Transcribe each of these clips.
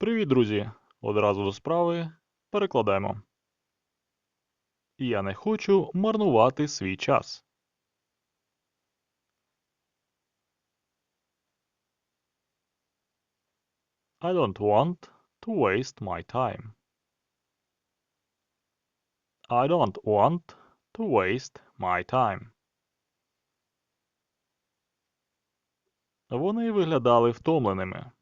Привіт, друзі! Одразу до справи перекладаємо. Я не хочу марнувати свій час. I don't want to waste my time. I don't want to waste my time. Вони виглядали втомленими.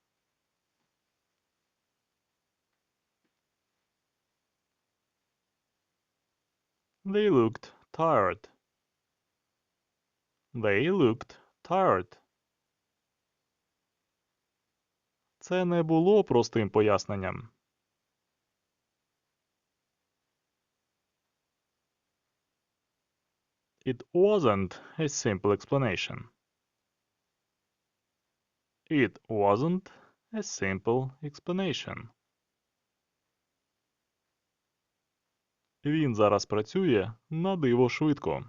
They looked tired. They looked tired. Це не було простим поясненням. It wasn't a simple explanation. It wasn't a simple explanation. Він зараз працює на диво швидко.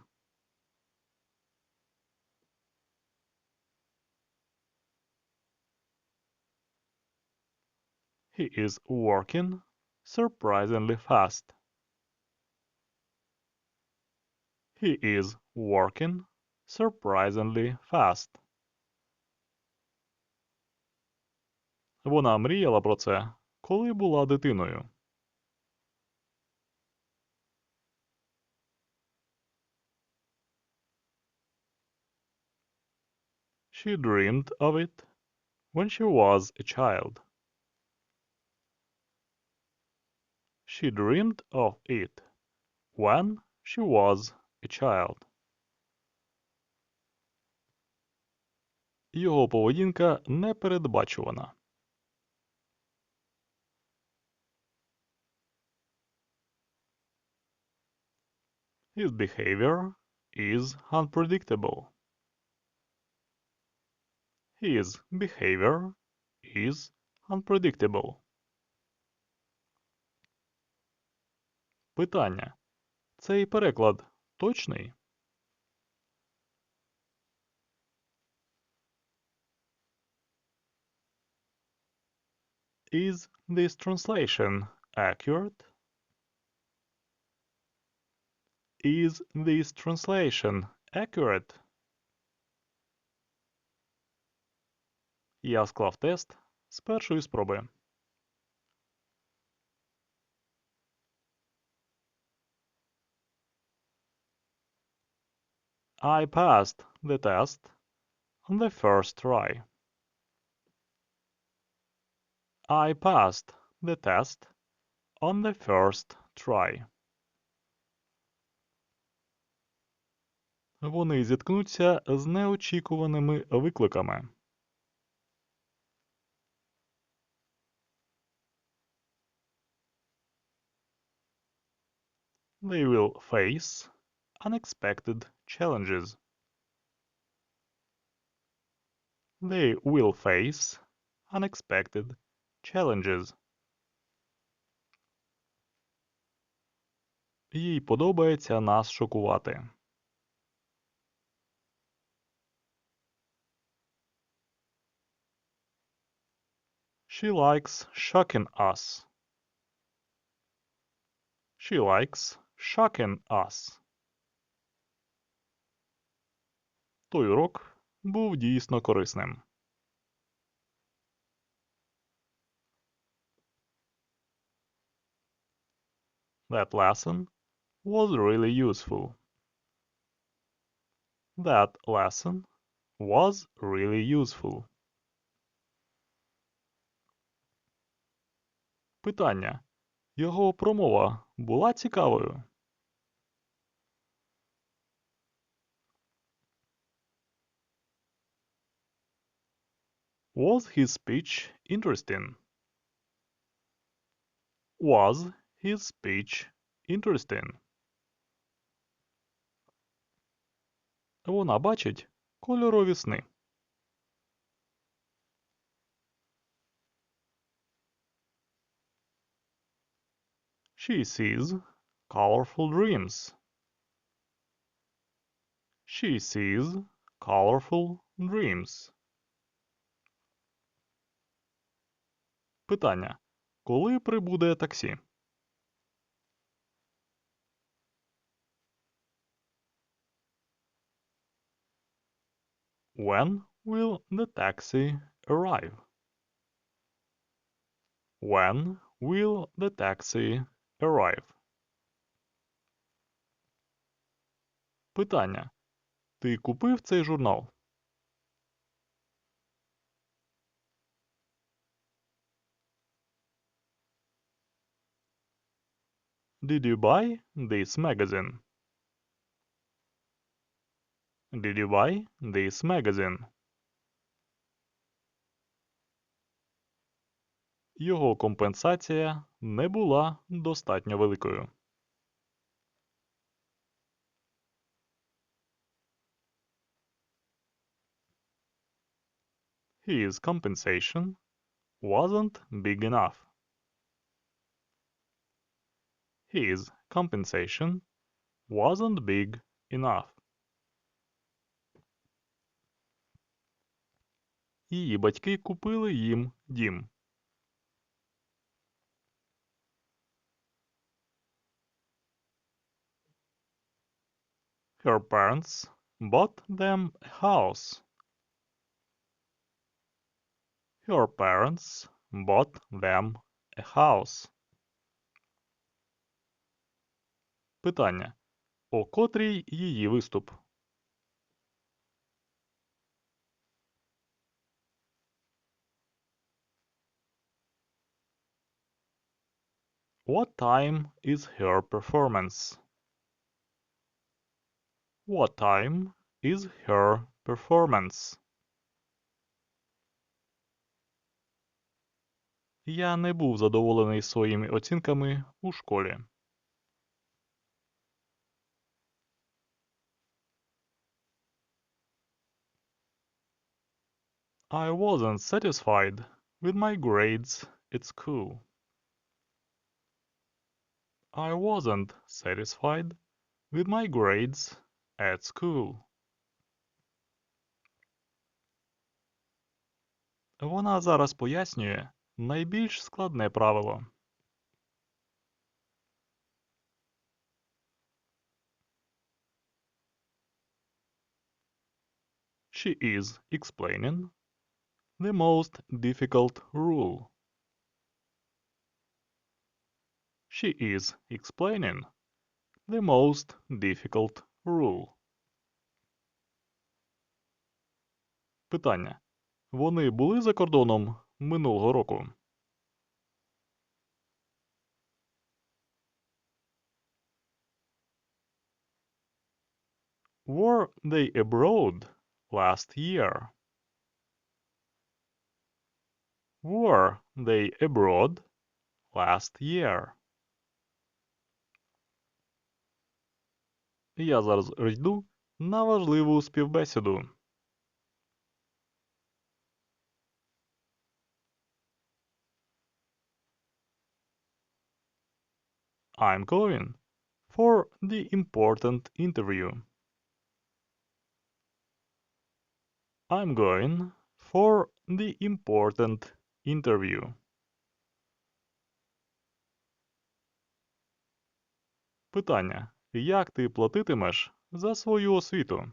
He is working surprisingly fast. He is working surprisingly fast. Вона мріяла про це, коли була дитиною. She dreamed of it when she was a child. She dreamed of it when she was a child. Його поведінка непередбачувана. His behavior is unpredictable. His behavior is unpredictable. Питання. Цей переклад точний? Is this translation accurate? Is this translation accurate? Я склав тест з першої спроби. I passed the test on the first try. I passed the test on the first try. Вони зіткнуться з неочікуваними викликами. They will face unexpected challenges. They will face unexpected challenges. Їй подобається нас шокувати. She likes shocking us. She likes shocking us. Той урок був дійсно корисним. That lesson was really useful. That lesson was really useful. Питання. Його промова була цікавою? Was his speech interesting? Was his speech interesting? Вона бачить кольорові сни. She sees colorful dreams. She sees colorful dreams. Питання. Коли прибуде таксі? When will the taxi arrive? When will the taxi arrive? Питання. Ти купив цей журнал? Did you buy this magazine? Did you buy this magazine? Його компенсація не була достатньо великою. His compensation wasn't big enough. His compensation wasn't big enough. Її батьки купили їм дім. Her parents bought them a house. Her parents bought them a house. Питання. О котрій її виступ? What time is her performance? What time is her performance? Я не був задоволений своїми оцінками у школі. I wasn't satisfied with my grades at school. I wasn't satisfied with my grades at school. Вона зараз пояснює найбільш складне правило. She is explaining the most difficult rule. She is explaining the most difficult rule. Питання. Вони були за кордоном минулого року? Were they abroad last year? Were they abroad last year? Я зараз йду на важливу співбесіду. I'm going for the important interview. I'm going for the important interview. Питання. Як ти платитимеш за свою освіту?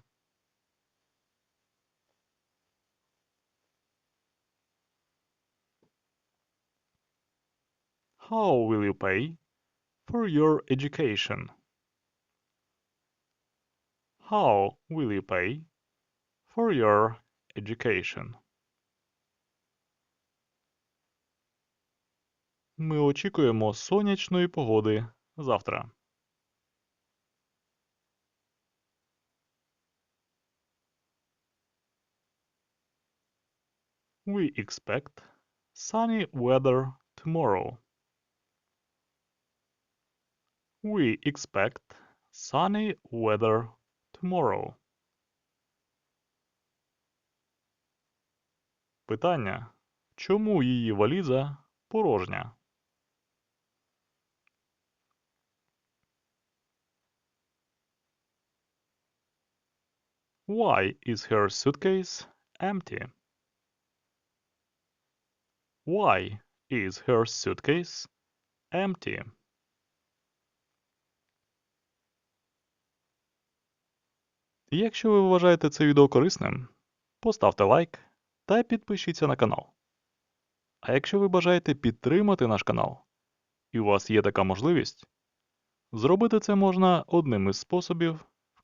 How will you pay for your education? How will you pay for your education? Ми очікуємо сонячної погоди завтра. We expect sunny weather tomorrow. We expect sunny weather tomorrow. Питання. Чому її валіза порожня? Why is her suitcase empty? Why Is her suitcase empty? Якщо ви вважаєте це відео корисним, поставте лайк та підпишіться на канал. А якщо ви бажаєте підтримати наш канал, і у вас є така можливість, зробити це можна одним із способів,